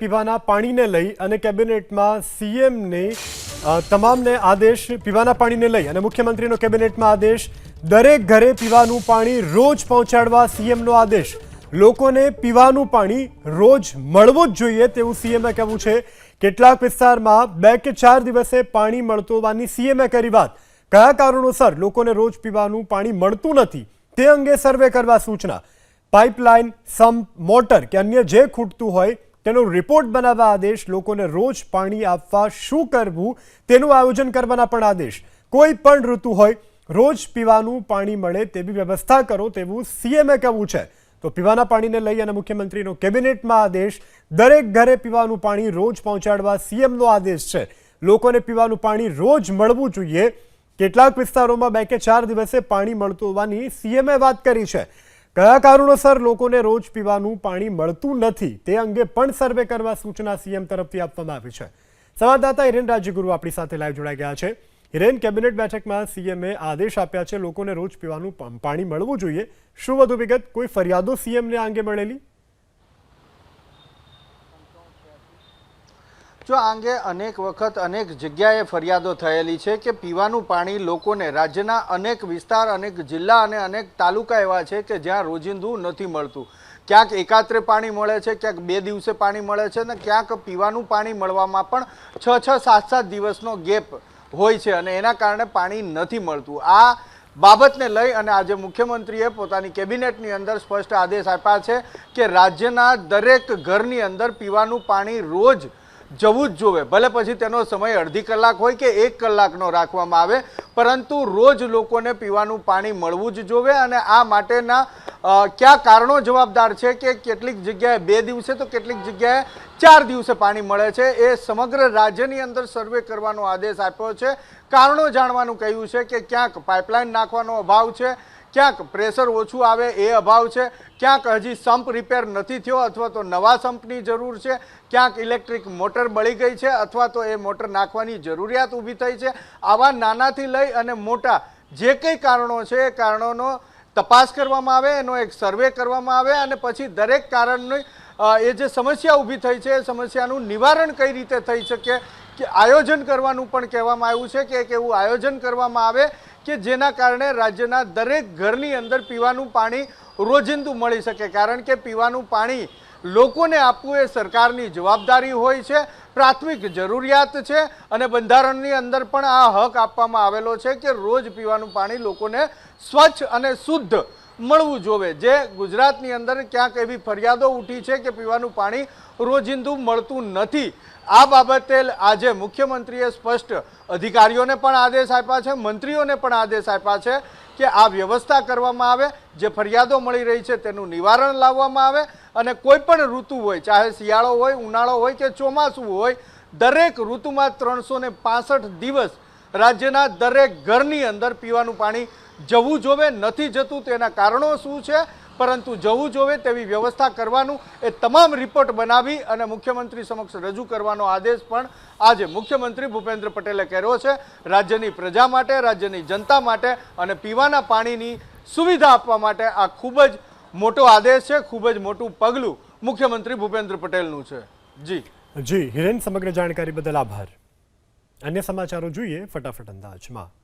પીવાના પાણીને લઈ અને કેબિનેટમાં સીએમને તમામને આદેશ પીવાના પાણીને લઈ અને મુખ્યમંત્રીનો કેબિનેટમાં આદેશ, દરેક ઘરે પીવાનું પાણી રોજ પહોંચાડવા સીએમનો આદેશ. લોકોને પીવાનું પાણી રોજ મળવું જ જોઈએ તેવું સીએમએ કહેવું છે. કેટલાક વિસ્તારમાં બે કે ચાર દિવસે પાણી મળતું હોવાની સીએમએ કરી વાત. કયા કારણોસર લોકોને રોજ પીવાનું પાણી મળતું નથી તે અંગે સર્વે કરવા સૂચના. પાઇપલાઇન, સંપ, મોટર કે અન્ય જે ખૂટતું હોય તેનો રિપોર્ટ બનાવવા આદેશ, લોકોને રોજ પાણી આપવા શું કરવું તેનું આયોજન કરવાના પણ આદેશ. કોઈ પણ ઋતુ હોય, રોજ પીવાનું પાણી મળે તેવી વ્યવસ્થા કરો તેવું સીએમએ કહેવું છે. તો પીવાના પાણીને લઈ અને મુખ્યમંત્રીનો કેબિનેટમાં આદેશ, દરેક ઘરે પીવાનું પાણી રોજ પહોંચાડવા સીએમનો આદેશ છે. લોકોને પીવાનું પાણી રોજ મળવું જોઈએ. કેટલાક વિસ્તારોમાં બે કે ચાર દિવસે પાણી મળતું હોવાની સીએમએ વાત કરી છે. કયા કારણોસર લોકોને રોજ પીવાનું પાણી મળતું નથી તે અંગે પણ સર્વે કરવા સૂચના સીએમ તરફથી આપવામાં આવી છે. સંવાદદાતા હિરેન રાજ્યગુરુ આપણી સાથે લાઈવ જોડાઈ ગયા છે. હિરેન, કેબિનેટ બેઠકમાં સીએમએ આદેશ આપ્યા છે લોકોને રોજ પીવાનું પાણી મળવું જોઈએ. શું વધુ વિગત? કોઈ ફરિયાદો સીએમને આ અંગે મળેલી? જો આ અંગે અનેક વખત અનેક જગ્યાએ ફરિયાદો થયેલી છે કે પીવાનું પાણી લોકોને રાજ્યના અનેક વિસ્તાર, અનેક જિલ્લા અને અનેક તાલુકા એવા છે કે જ્યાં રોજિંદુ નથી મળતું. ક્યાંક એકાત્રે પાણી મળે છે, ક્યાંક બે દિવસે પાણી મળે છે અને ક્યાંક પીવાનું પાણી મળવામાં પણ છ છ, સાત સાત દિવસનો ગેપ હોય છે અને એના કારણે પાણી નથી મળતું. આ બાબતને લઈ અને આજે મુખ્યમંત્રીએ પોતાની કેબિનેટની અંદર સ્પષ્ટ આદેશ આપ્યા છે કે રાજ્યના દરેક ઘરની અંદર પીવાનું પાણી રોજ જવું જ જોવે. ભલે પછી તેનો સમય અડધી કલાક હોય કે એક કલાકનો રાખવામાં આવે, પરંતુ રોજ લોકોને પીવાનું પાણી મળવું જ જોવે અને આ માટેના કયા કારણો જવાબદાર છે કે કેટલીક જગ્યાએ બે દિવસે તો કેટલીક જગ્યાએ ચાર દિવસે પાણી મળે છે, એ સમગ્ર રાજ્યની અંદર સર્વે કરવાનો આદેશ આપ્યો છે. કારણો જાણવાનું કહ્યું છે કે ક્યાંક પાઇપલાઇન નાખવાનો અભાવ છે ક્યાંક પ્રેશર ઓછું આવે એ અભાવ છે, ક્યાંક હજી સંપ રિપેર નથી થયો અથવા તો નવા સંપની જરૂર છે, ક્યાંક ઇલેક્ટ્રિક મોટર બળી ગઈ છે અથવા તો એ મોટર નાખવાની જરૂરિયાત ઊભી થઈ છે. આવા નાનાથી લઈ અને મોટા જે કંઈ કારણો છે એ કારણોનો તપાસ કરવામાં આવે, એનો એક સર્વે કરવામાં આવે અને પછી દરેક કારણની એ જે સમસ્યા ઊભી થઈ છે એ સમસ્યાનું નિવારણ કઈ રીતે થઈ શકે, કે આયોજન કરવાનું પણ કહેવામાં આવ્યું છે કે એક એવું આયોજન કરવામાં આવે કે જેના કારણે રાજ્યના દરેક ઘરની અંદર પીવાનું પાણી રોજિંદુ મળી શકે. કારણ કે પીવાનું પાણી લોકોને આપવું એ સરકારની જવાબદારી હોય છે, પ્રાથમિક જરૂરિયાત છે અને બંધારણની અંદર પણ આ હક આપવામાં આવેલો છે કે રોજ પીવાનું પાણી લોકોને સ્વચ્છ અને શુદ્ધ મળવું જોવે. જે ગુજરાતની અંદર ક્યાંક એવી ફરિયાદો ઉઠી છે કે પીવાનું પાણી રોજિંદુ મળતું નથી. આ બાબતે આજે મુખ્યમંત્રીએ સ્પષ્ટ અધિકારીઓને પણ આદેશ આપ્યા છે, મંત્રીઓને પણ આદેશ આપ્યા છે કે આ વ્યવસ્થા કરવામાં આવે, જે ફરિયાદો મળી રહી છે તેનું નિવારણ લાવવામાં આવે અને કોઈ પણ ઋતુ હોય, ચાહે શિયાળો હોય, ઉનાળો હોય કે ચોમાસું હોય, દરેક ઋતુમાં ત્રણસો દિવસ રાજ્યના દરેક ઘરની અંદર પીવાનું પાણી જવું જોવે, નથી જતું તેના કારણો શું છે? પરંતુ જવું જોવે તેવી વ્યવસ્થા કરવાનું એ તમામ રિપોર્ટ બનાવી અને મુખ્યમંત્રી સમક્ષ રજૂ કરવાનો આદેશ પણ આજે મુખ્યમંત્રી ભૂપેન્દ્ર પટેલે કર્યો છે. રાજ્યની પ્રજા માટે, રાજ્યની જનતા માટે અને પીવાના પાણીની સુવિધા આપવા માટે આ ખૂબ જ મોટો આદેશ છે, ખૂબ જ મોટું પગલું મુખ્યમંત્રી ભૂપેન્દ્ર પટેલનું છે. જી. જી, હિરેન, સમગ્ર જાણકારી બદલ આભાર. અન્ય સમાચારો જોઈએ ફટાફટ અંદાજમાં.